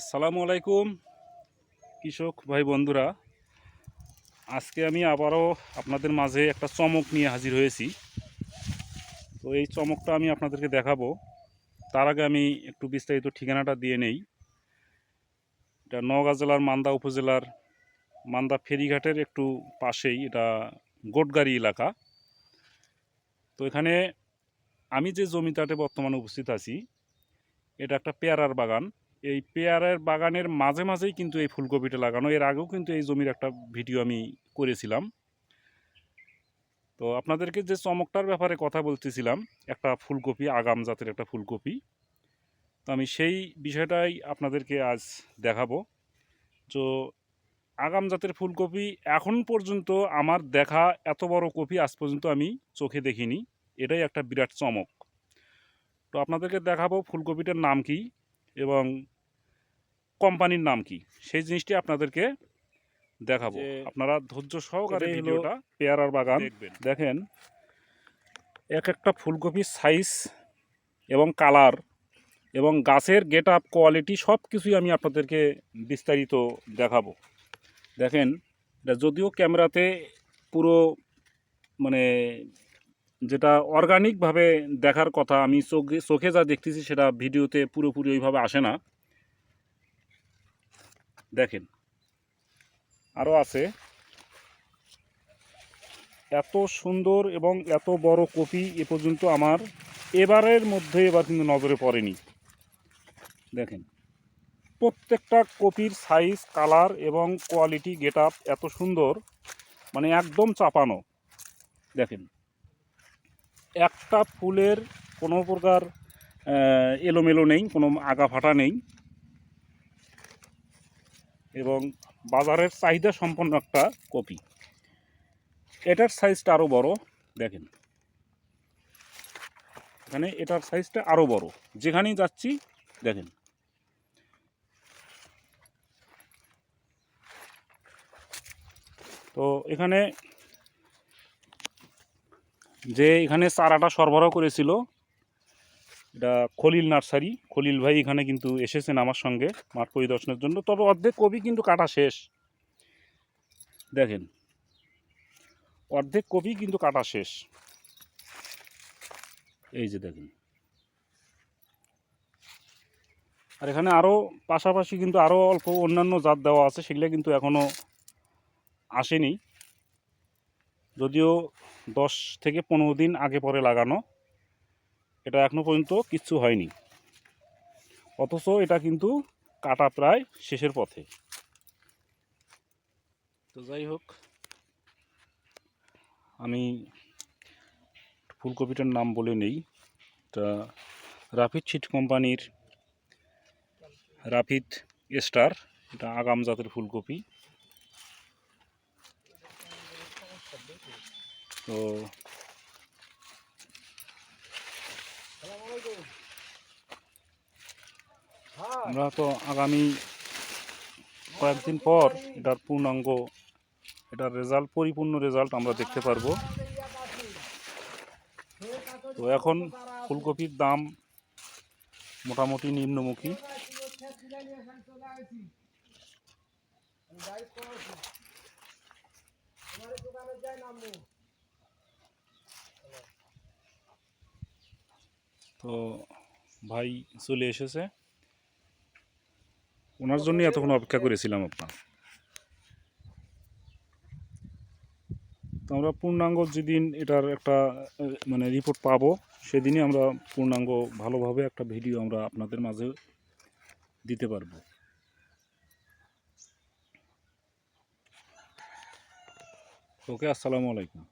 আসসালামু আলাইকুম, কৃষক ভাই বন্ধুরা। আজকে আমি আবারও আপনাদের মাঝে একটা চমক নিয়ে হাজির হয়েছি। তো এই চমকটা আমি আপনাদেরকে দেখাবো। তার আগে আমি একটু বিস্তারিত ঠিকানাটা দিয়ে নেই। এটা নওগাঁ জেলার মান্দা উপজেলার মান্দা ফেরিঘাটের একটু পাশেই এটা গোটগাড়ি এলাকা। তো এখানে আমি যে জমিটাতে বর্তমানে উপস্থিত আছি, এটা একটা পেয়ারার বাগান। এই পেয়ারের বাগানের মাঝে মাঝেই কিন্তু এই ফুলকপিটা লাগানো। এর আগেও কিন্তু এই জমির একটা ভিডিও আমি করেছিলাম। তো আপনাদেরকে যে চমকটার ব্যাপারে কথা বলতেছিলাম, একটা ফুলকপি, আগাম জাতের একটা ফুলকপি। তো আমি সেই বিষয়টাই আপনাদেরকে আজ দেখাবো। তো আগাম জাতের ফুলকপি এখন পর্যন্ত আমার দেখা এত বড় কপি আজ পর্যন্ত আমি চোখে দেখিনি। এটাই একটা বিরাট চমক। তো আপনাদেরকে দেখাবো ফুলকপিটার নাম কি এবং কোম্পানির নাম কি? সেই জিনিসটি আপনাদেরকে দেখাবো। আপনারা ধৈর্য সহকারে ভিডিওটা পেয়ারার বাগান দেখেন এক একটা ফুলকপির সাইজ এবং কালার এবং গাছের গেট আপ কোয়ালিটি সব কিছুই আমি আপনাদেরকে বিস্তারিত দেখাবো। দেখেন এটা যদিও ক্যামেরাতে পুরো মানে যেটা অর্গানিকভাবে দেখার কথা আমি চোখে চোখে যা দেখতেছি সেটা ভিডিওতে পুরোপুরি ওইভাবে আসে না। দেখেন। আরও আছে। এত সুন্দর এবং এত বড় কপি এ পর্যন্ত আমার এবারের মধ্যে এবার কিন্তু নজরে পড়েনি। দেখেন, প্রত্যেকটা কপির সাইজ কালার এবং কোয়ালিটি গেট এত সুন্দর মানে একদম চাপানো। দেখেন, একটা ফুলের কোনো প্রকার এলোমেলো নেই, কোনো আগা ফাটা নেই। এবং বাজারের চাহিদা সম্পন্ন একটা কপি। এটার সাইজটা আরও বড়, দেখেন। এখানে এটার সাইজটা আরও বড়। যেখানেই যাচ্ছি, দেখেন। তো এখানে যে এখানে চারাটা সরবরাহ করেছিল এটা খলিল নার্সারি। খলিল ভাই এখানে কিন্তু এসেছেন আমার সঙ্গে মাঠ পরিদর্শনের জন্য। তবে অর্ধেক কবি কিন্তু কাটা শেষ। দেখেন। অর্ধেক কপি কিন্তু কাটা শেষ। এই যে দেখেন। আর এখানে আরও পাশাপাশি কিন্তু আরও অল্প অন্যান্য জাত দেওয়া আছে, সেগুলো কিন্তু এখনও আসেনি। যদিও দশ থেকে পনেরো দিন আগে পরে লাগানো। এটা এখনও পর্যন্ত কিচ্ছু হয়নি। অথচ এটা কিন্তু কাটা প্রায় শেষের পথে। তো যাই হোক, আমি ফুলকপিটার নাম বলে নেই। এটা রাফিদ ছিট কোম্পানির রাফিদ স্টার। এটা আগাম জাতের ফুলকপি। তো আমরা তো আগামী কয়েকদিন পর এটার পূর্ণাঙ্গ এটার রেজাল্ট পরিপূর্ণ রেজাল্ট আমরা দেখতে পারব। তো এখন ফুলকপির দাম মোটামুটি নিম্নমুখী। তো ভাই চলে এসেছে। ওনার জন্যই এতক্ষণ অপেক্ষা করেছিলাম আপনার। তো আমরা পূর্ণাঙ্গ যেদিন এটার একটা মানে রিপোর্ট পাবো, সেদিনই আমরা পূর্ণাঙ্গ ভালোভাবে একটা ভিডিও আমরা আপনাদের মাঝে দিতে পারব। ওকে, আসসালামু আলাইকুম।